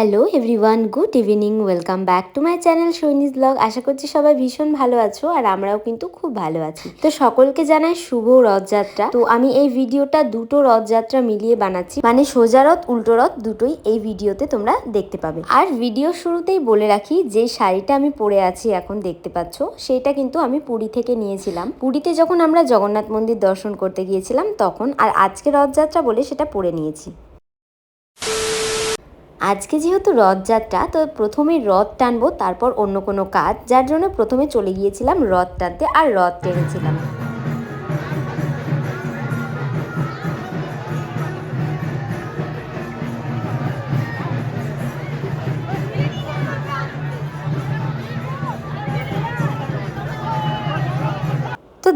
Hello everyone good evening welcome back to my channel Soinis blog আশা করছি সবাই ভীষণ ভালো আছো আর আমরাও কিন্তু খুব ভালো আছি। তো সকলকে জানাই শুভ রথযাত্রা। তো আমি এই ভিডিওটা দুটো রথযাত্রা মিলিয়ে বানাচ্ছি। মানে সোজা রথ, উল্টো রথ দুটোই এই ভিডিওতে তোমরা দেখতে পাবে। আর ভিডিও শুরুতেই বলে রাখি, যে শাড়িটা আমি পরে আছি এখন দেখতে পাচ্ছ, সেটা কিন্তু আমি পুরী থেকে নিয়েছিলাম। পুরীতে যখন আমরা জগন্নাথ মন্দির দর্শন করতে গিয়েছিলাম, তখন আর আজকে রথযাত্রা বলে সেটা পরে নিয়েছি। আজকে যেহেতু রথযাত্রা, তো প্রথমে রথ টানবো, তারপর অন্য কোনো কাজ। যার জন্য প্রথমে চলে গিয়েছিলাম রথ টানতে আর রথ টেনেছিলাম।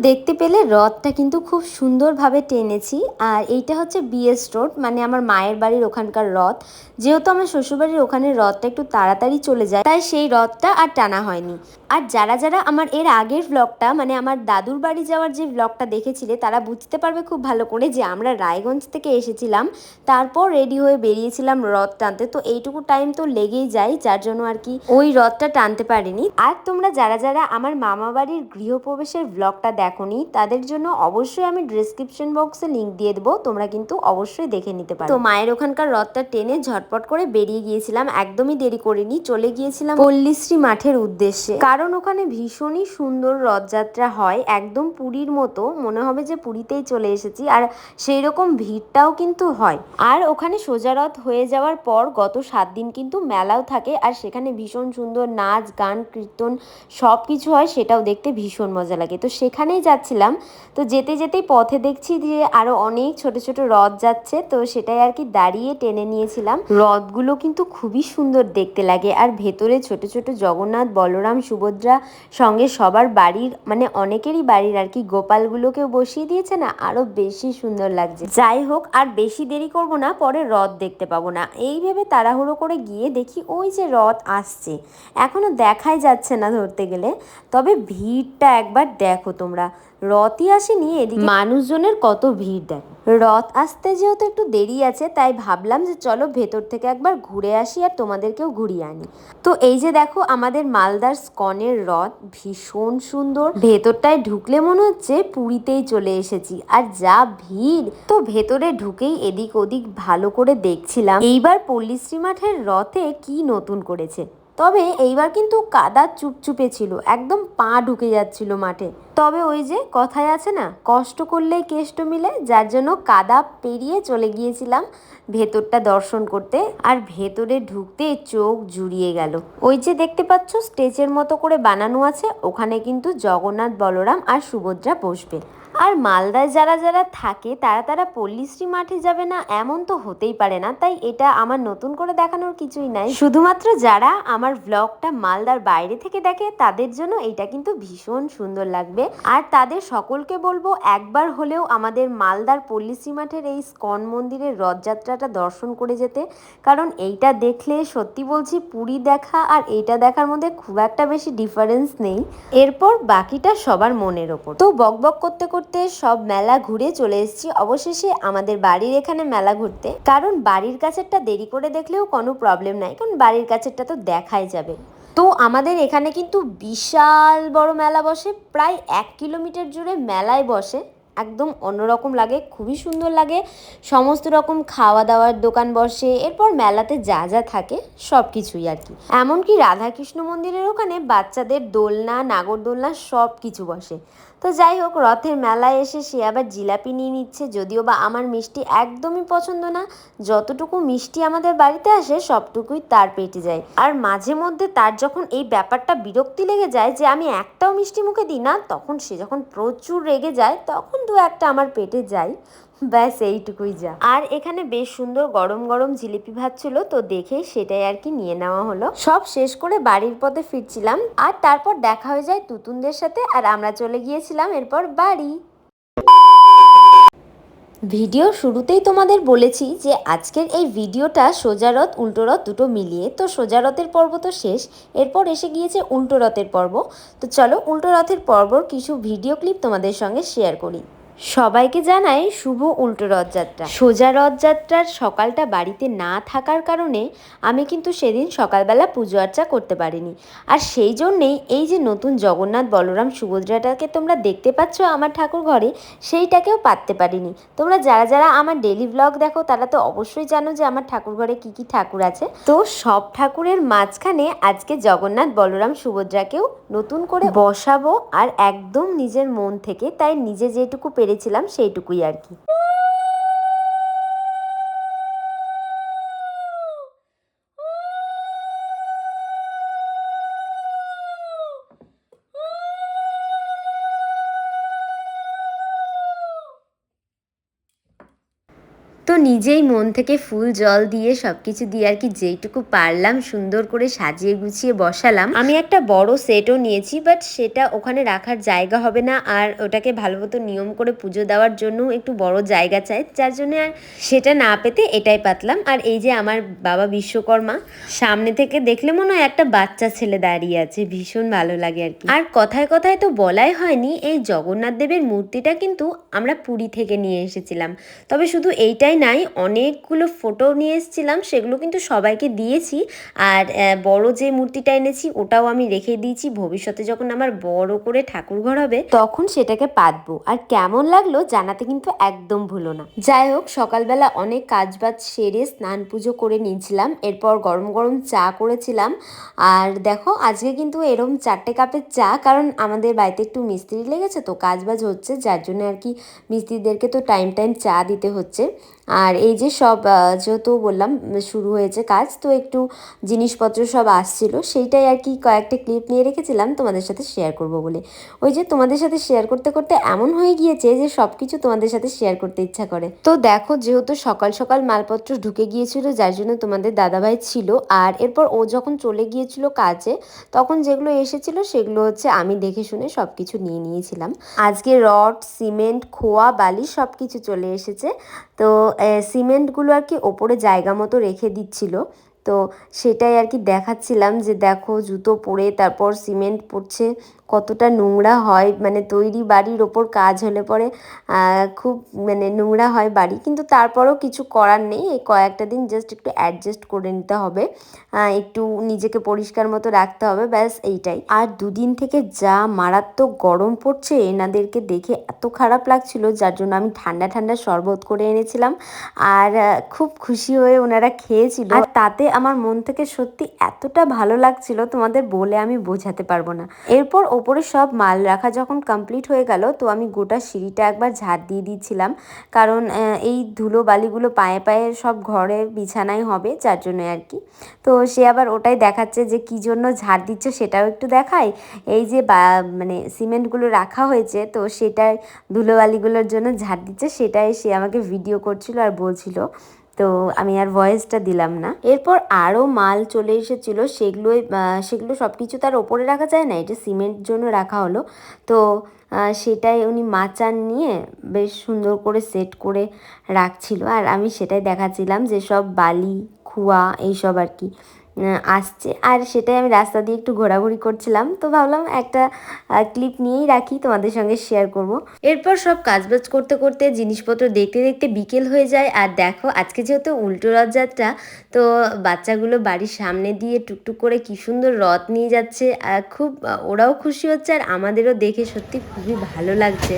দেখতে পেলে রথটা কিন্তু খুব সুন্দরভাবে টেনেছি। আর এইটা হচ্ছে বিএস রোড মানে আমার মায়ের বাড়ির ওখানকার রথ। যেহেতু আমার শ্বশুরবাড়ির ওখানে রথটা একটু তাড়াতাড়ি চলে যায়, তাই সেই রথটা আর টানা হয়নি। আর যারা যারা আমার এর আগের ব্লগটা মানে আমার দাদুর বাড়ি যাওয়ার যে ব্লগটা দেখেছিলে, তারা বুঝতে পারবে খুব ভালো করে যে আমরা রায়গঞ্জ থেকে এসেছিলাম, তারপর রেডি হয়ে বেরিয়েছিলাম রথ টানতে। তো এইটুকু টাইম তো লেগেই যায়, যার জন্য আর কি ওই রথটা টানতে পারিনি। আর তোমরা যারা যারা আমার মামা বাড়ির গৃহপ্রবেশের ব্লগটা দেখোনি তাদের জন্য অবশ্যই আমি ডিসক্রিপশন বক্সে লিঙ্ক দিয়ে দেবো। তোমরা কিন্তু অবশ্যই দেখে নিতে পারো। তো মায়ের ওখানকার রথটা টেনে ঝটপট করে বেরিয়ে গিয়েছিলাম। একদমই দেরি করিনি, চলে গিয়েছিলাম পল্লীশ্রী মাঠের উদ্দেশ্যে। কারণ ওখানে ভীষণই সুন্দর রথযাত্রা হয়, একদম পুরীর মতো। মনে হবে যে পুরীতেই চলে এসেছি, আর সেই রকম ভিড়টাও কিন্তু হয়। আর ওখানে সোজা রথ হয়ে যাওয়ার পর গত সাত দিন কিন্তু মেলাও থাকে, আর সেখানে ভীষণ সুন্দর নাচ, গান, কীর্তন সব কিছু হয়, সেটাও দেখতে ভীষণ মজা লাগে। তো সেখানেই যাচ্ছিলাম। তো যেতে যেতেই পথে দেখছি যে আরও অনেক ছোট ছোট রথ যাচ্ছে। তো সেটাই আর কি দাঁড়িয়ে টেনে নিয়েছিলাম। রথগুলো কিন্তু খুবই সুন্দর দেখতে লাগে। আর ভেতরে ছোট ছোট জগন্নাথ, বলরাম, সুভদ্রা সঙ্গে সবার বাড়ির মানে অনেকেরই বাড়ির আর কি গোপালগুলোকেও বসিয়ে দিয়েছে না? আরও বেশি সুন্দর লাগছে। যাই হোক, আর বেশি দেরি করব না, পরে রথ দেখতে পাবো না। এই ভেবে তাড়াহুড়ো করে গিয়ে দেখি ওই যে রথ আসছে। এখনও দেখাই যাচ্ছে না ধরতে গেলে। তবে ভিড়টা একবার দেখো তোমরা। রথই আসেনি এদিকে মানুষজনের কত ভিড় দেখ। রথ আসতে যেহেতু একটু দেরি আছে তাই ভাবলাম যে চলো ভেতর থেকে একবার ঘুরে আসি আর তোমাদেরকেও ঘুরিয়ে আনি। তো এই যে দেখো আমাদের মালদার স্কনের রথ ভীষণ সুন্দর। ভেতরটায় ঢুকলে মনে হচ্ছে পুরীতেই চলে এসেছি আর যা ভিড়। তো ভেতরে ঢুকেই এদিক ওদিক ভালো করে দেখছিলাম। এইবার পল্লীশ্রী মাঠের রথে কি নতুন করেছে। তবে এইবার কিন্তু কাদা চুপচুপে ছিল একদম পা ঢুকে যাচ্ছিল মাঠে। তবে ওই যে কথায় আছে না, কষ্ট করলেই কেষ্ট মিলে, যার জন্য কাদা পেরিয়ে চলে গিয়েছিলাম ভেতরটা দর্শন করতে। আর ভেতরে ঢুকতে চোখ জুড়িয়ে গেল। ওই যে দেখতে পাচ্ছ, স্টেজের মতো করে বানানো আছে, ওখানে কিন্তু জগন্নাথ, বলরাম আর সুভদ্রা বসবে। আর মালদায় যারা যারা থাকে, তারা তারা পল্লীশ্রী মাঠে যাবে না, এমন তো হতেই পারে না। তাই এটা আমার নতুন করে দেখানোর কিছুই নাই। শুধুমাত্র যারা আমার ব্লগটা মালদার বাইরে থেকে দেখে, তাদের জন্য এটা কিন্তু ভীষণ সুন্দর লাগবে। আর তাদের সকলকে বলব, একবার হলেও আমাদের মালদার পল্লীশ্রী মাঠের এই স্কন মন্দিরের রথযাত্রাটা দর্শন করে যেতে। কারণ এইটা দেখলে সত্যি বলছি পুরী দেখা আর এইটা দেখার মধ্যে খুব একটা বেশি ডিফারেন্স নেই। এরপর বাকিটা সবার মনের ওপর। তো বক বক করতে করতে সব মেলা ঘুরে চলে এসেছি। অবশেষে আমাদের বাড়ির এখানে মেলা ঘুরতে। কারণ বাড়ির কাছেরটা দেরি করে দেখলেও কোনো প্রবলেম নাই। কারণ বাড়ির কাছেরটা তো দেখাই যাবে। তো আমাদের এখানে কিন্তু বিশাল বড় মেলা বসে, প্রায় এক কিলোমিটার জুড়ে মেলায় বসে। একদম অন্যরকম লাগে, খুবই সুন্দর লাগে। সমস্ত রকম খাওয়া দাওয়ার দোকান বসে, এরপর মেলাতে যা যা থাকে, সব কিছুই আর কি। এমনকি রাধাকৃষ্ণ মন্দিরের ওখানে বাচ্চাদের দোলনা, নাগরদোলনা সব কিছু বসে। তো যাই হোক, রথের মেলায় এসে সে আবার জিলাপি নিয়ে নিচ্ছে, যদিও বা আমার মিষ্টি একদমই পছন্দ না। যতটুকু মিষ্টি আমাদের বাড়িতে আসে, সবটুকুই তার পেটে যায়। আর মাঝে মধ্যে তার যখন এই ব্যাপারটা বিরক্তি লেগে যায় যে আমি একটাও মিষ্টি মুখে দিই না, তখন সে যখন প্রচুর রেগে যায়, তখন দু একটা আমার পেটে যায়। ব্যাস, এইটুকুই যা। আর এখানে বেশ সুন্দর গরম গরম জিলিপি ভাত ছিল, তো দেখে সেটাই আর কি নিয়ে নেওয়া হলো। সব শেষ করে বাড়ির পথে ফিরছিলাম, আর তারপর দেখা হয়ে যায় তুতুনদের সাথে, আর আমরা চলে গিয়েছিলাম এরপর বাড়ি। ভিডিও শুরুতেই তোমাদের বলেছি যে আজকের এই ভিডিওটা সোজা রথ, উল্টো রথ দুটো মিলিয়ে, তো সোজা রথের পর্ব তো শেষ। এরপর এসে গিয়েছে উল্টো রথের পর্ব। তো চলো উল্টো রথের পর্বর কিছু ভিডিও ক্লিপ তোমাদের সঙ্গে শেয়ার করি। সবাইকে জানাই শুভ উল্টো রথযাত্রা। সোজা রথযাত্রার সকালটা বাড়িতে না থাকার কারণে আমি কিন্তু সেদিন সকালবেলা পুজো আর্চা করতে পারিনি। আর সেই জন্যেই এই যে নতুন জগন্নাথ বলরাম সুভদ্রাটাকে তোমরা দেখতে পাচ্ছ আমার ঠাকুর ঘরে, সেইটাকেও পাততে পারিনি। তোমরা যারা যারা আমার ডেলি ব্লগ দেখো, তারা তো অবশ্যই জানো যে আমার ঠাকুর ঘরে কী কি ঠাকুর আছে। তো সব ঠাকুরের মাঝখানে আজকে জগন্নাথ বলরাম সুভদ্রাকেও নতুন করে বসাবো আর একদম নিজের মন থেকে, তাই নিজে যেটুকু পেরেছিলাম সেইটুকুই আর কি। তো নিজেই মন থেকে ফুল জল দিয়ে সব কিছু দিয়ে আর কি যেইটুকু পারলাম সুন্দর করে সাজিয়ে গুছিয়ে বসালাম। আমি একটা বড় সেটও নিয়েছি বাট সেটা ওখানে রাখার জায়গা হবে না। আর ওটাকে ভালো মতো নিয়ম করে পুজো দেওয়ার জন্য একটু বড় জায়গা চাই, যার জন্য আর সেটা না পেতে এটাই পাতলাম। আর এই যে আমার বাবা বিশ্বকর্মা, সামনে থেকে দেখলে মনে হয় একটা বাচ্চা ছেলে দাঁড়িয়ে আছে, ভীষণ ভালো লাগে আর কি। আর কথায় কথায় তো বলাই হয়নি, এই জগন্নাথ দেবের মূর্তিটা কিন্তু আমরা পুরী থেকে নিয়ে এসেছিলাম। তবে শুধু এইটাই নাই, অনেকগুলো ফটো নিয়ে এসেছিলাম, সেগুলো কিন্তু সবাইকে দিয়েছি। আর বড় যে মূর্তিটা এনেছি, ওটাও আমি রেখে দিয়েছি। ভবিষ্যতে যখন আমার বড় করে ঠাকুর ঘর হবে, তখন সেটাকে পাতবো। আর কেমন লাগল জানাতে কিন্তু একদম ভুলো না। যাই হোক, সকালবেলা অনেক কাজবাজ সেরে স্নান পুজো করে নিয়েছিলাম। এরপর গরম গরম চা করেছিলাম। আর দেখো, আজকে কিন্তু এরকম চারটে কাপের চা, কারণ আমাদের বাড়িতে একটু মিস্ত্রি লেগেছে, তো কাজবাজ হচ্ছে, যার জন্য আর কি মিস্ত্রিদেরকে তো টাইম টাইম চা দিতে হচ্ছে। আর এই যে সব যেহেতু বললাম শুরু হয়েছে কাজ, তো একটু জিনিসপত্র সব আসছিল, সেইটাই আর কি কয়েকটা ক্লিপ নিয়ে রেখেছিলাম, তোমাদের সাথে শেয়ার করব বলে। ওই যে তোমাদের সাথে শেয়ার করতে করতে এমন হয়ে গিয়েছে যে সব কিছু তোমাদের সাথে শেয়ার করতে ইচ্ছা করে। তো দেখো, যেহেতু সকাল সকাল মালপত্র ঢুকে গিয়েছিল, যার জন্য তোমাদের দাদাভাই ছিল, আর এরপর ও যখন চলে গিয়েছিল কাজে, তখন যেগুলো এসেছিল, সেগুলো হচ্ছে আমি দেখে শুনে সব কিছু নিয়ে নিয়েছিলাম। আজকে রড, সিমেন্ট, খোয়া, বালি সব কিছু চলে এসেছে। তো সিমেন্টগুলো আর কি ওপরে জায়গা মতো রেখে দিচ্ছিল। তো সেটাই আর কি দেখাচ্ছিলাম যে দেখো জুতো পরে তারপর সিমেন্ট পড়ছে কতটা নোংরা হয় মানে তৈরি বাড়ির ওপর কাজ হলে পরে খুব মানে নোংরা হয় বাড়ি, কিন্তু তারপরেও কিছু করার নেই, এই কয়েকটা দিন জাস্ট একটু অ্যাডজাস্ট করে নিতে হবে একটু নিজেকে পরিষ্কার মতো রাখতে হবে, ব্যাস এইটাই। আর দুদিন থেকে যা মারাত্মক গরম পড়ছে, এনাদেরকে দেখে এত খারাপ লাগছিল, যার জন্য আমি ঠান্ডা ঠান্ডা শরবত করে এনেছিলাম, আর খুব খুশি হয়ে ওনারা খেয়েছিল। তাতে আমার মন থেকে সত্যি এতটা ভালো লাগছিল তোমাদের বলে আমি বোঝাতে পারব না। এরপর ওপরে সব মাল রাখা যখন কমপ্লিট হয়ে গেল, তো আমি গোটা সিঁড়িটা একবার ঝাড় দিয়ে দিচ্ছিলাম কারণ এই ধুলো বালিগুলো পায়ে পায়ে সব ঘরে বিছানায় হবে, যার জন্য আর কি। তো সে আবার ওটাই দেখাচ্ছে যে কি জন্য ঝাড় দিচ্ছ সেটাও একটু দেখায়। এই যে মানে সিমেন্টগুলো রাখা হয়েছে, তো সেটাই ধুলোবালিগুলোর জন্য ঝাড় দিচ্ছে, সেটাই সে আমাকে ভিডিও করছিল আর বলছিল। তো আমি আর ভয়েসটা দিলাম না। এরপর আরও মাল চলে এসেছিল, সেগুলোই সেগুলো সব কিছু তার ওপরে রাখা যায় না এটা সিমেন্ট জন্য রাখা হলো। তো সেটাই উনি মাচান নিয়ে বেশ সুন্দর করে সেট করে রাখছিল। আর আমি সেটাই দেখাচ্ছিলাম যে সব বালি, খুয়া, এইসব আর কি। আসছে। আর সেটাই আমি রাস্তা দিয়ে একটু ঘোরাঘুরি করছিলাম। তো ভাবলাম একটা ক্লিপ নিয়েই রাখি, তোমাদের সঙ্গে শেয়ার করব। এরপর সব কাজবাজ করতে করতে জিনিসপত্র দেখতে দেখতে বিকেল হয়ে যায়। আর দেখো, আজকে যেহেতু উল্টো রথযাত্রা, তো বাচ্চাগুলো বাড়ির সামনে দিয়ে টুকটুক করে কি সুন্দর রথ নিয়ে যাচ্ছে। আর খুব ওরাও খুশি হচ্ছে। আর আমাদেরও দেখে সত্যি খুবই ভালো লাগছে।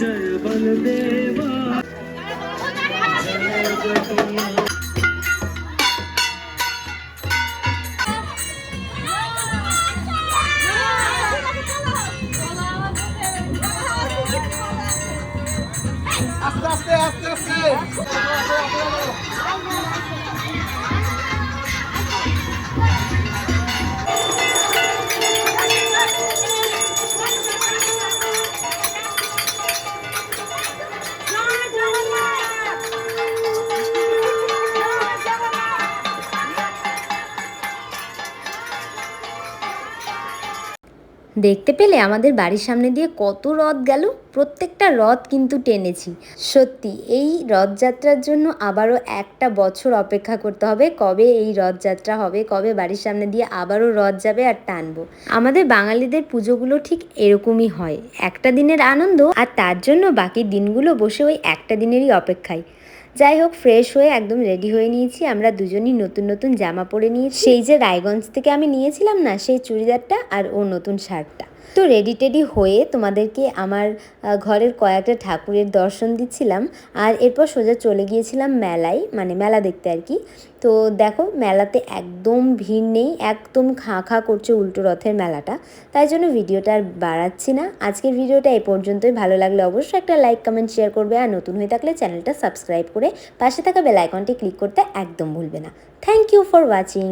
আস্তে আস্তে আস্তে আস্তে। দেখতে পেলে আমাদের বাড়ির সামনে দিয়ে কত রথ গেল? প্রত্যেকটা রথ কিন্তু টেনেছি। সত্যি, এই রথযাত্রার জন্য আবারও একটা বছর অপেক্ষা করতে হবে। কবে এই রথযাত্রা হবে, কবে বাড়ির সামনে দিয়ে আবারও রথ যাবে আর টানবো? আমাদের বাঙালিদের পুজোগুলো ঠিক এরকমই হয়। একটা দিনের আনন্দ আর তার জন্য বাকি দিনগুলো বসে ওই একটা দিনেরই অপেক্ষায়। যাই হোক ফ্রেশ হয়ে একদম রেডি হয়ে নিয়েছি। আমরা দুজনই নতুন নতুন জামা পরে নিয়েছি। সেই যে রায়গঞ্জ থেকে আমি নিয়েছিলাম না, সেই চুড়িদারটা আর ও নতুন শার্টটা। তো রেডি টেডি হয়ে তোমাদেরকে আমার ঘরের কয়েকটা ঠাকুরের দর্শন দিচ্ছিলাম। আর এরপর সোজা চলে গিয়েছিলাম মেলায় মানে মেলা দেখতে আর কি। তো দেখো, মেলাতে একদম ভিড় নেই, একদম খাঁ খাঁ করছে উল্টো রথের মেলাটা। তাই জন্য ভিডিওটা আর বাড়াচ্ছি না। আজকের ভিডিওটা এই পর্যন্তই। ভালো লাগলে অবশ্যই একটা লাইক কমেন্ট শেয়ার করবে। আর নতুন হয়ে থাকলে চ্যানেলটা সাবস্ক্রাইব করে পাশে থাকা বেল আইকনটি ক্লিক করতে একদম ভুলবে না। Thank you for watching